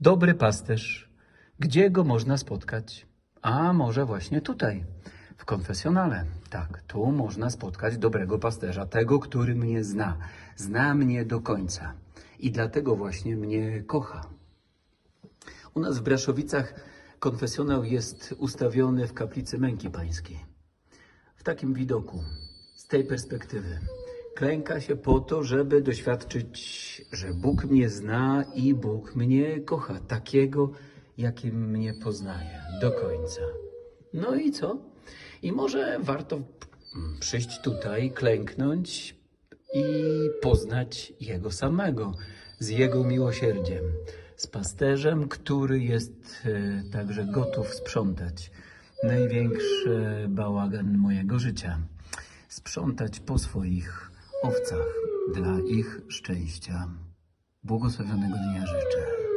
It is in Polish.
Dobry pasterz. Gdzie go można spotkać? A może właśnie tutaj, w konfesjonale. Tak, tu można spotkać dobrego pasterza, tego, który mnie zna. Zna mnie do końca. I dlatego właśnie mnie kocha. U nas w Braszowicach konfesjonał jest ustawiony w kaplicy Męki Pańskiej. W takim widoku, z tej perspektywy, klęka się po to, żeby doświadczyć, że Bóg mnie zna i Bóg mnie kocha, takiego, jakim mnie poznaje, do końca. No i co? I może warto przyjść tutaj, klęknąć i poznać Jego samego, z Jego miłosierdziem, z pasterzem, który jest e, także gotów sprzątać największy bałagan mojego życia. Sprzątać po swoich owcach dla ich szczęścia. Błogosławionego dnia życzę.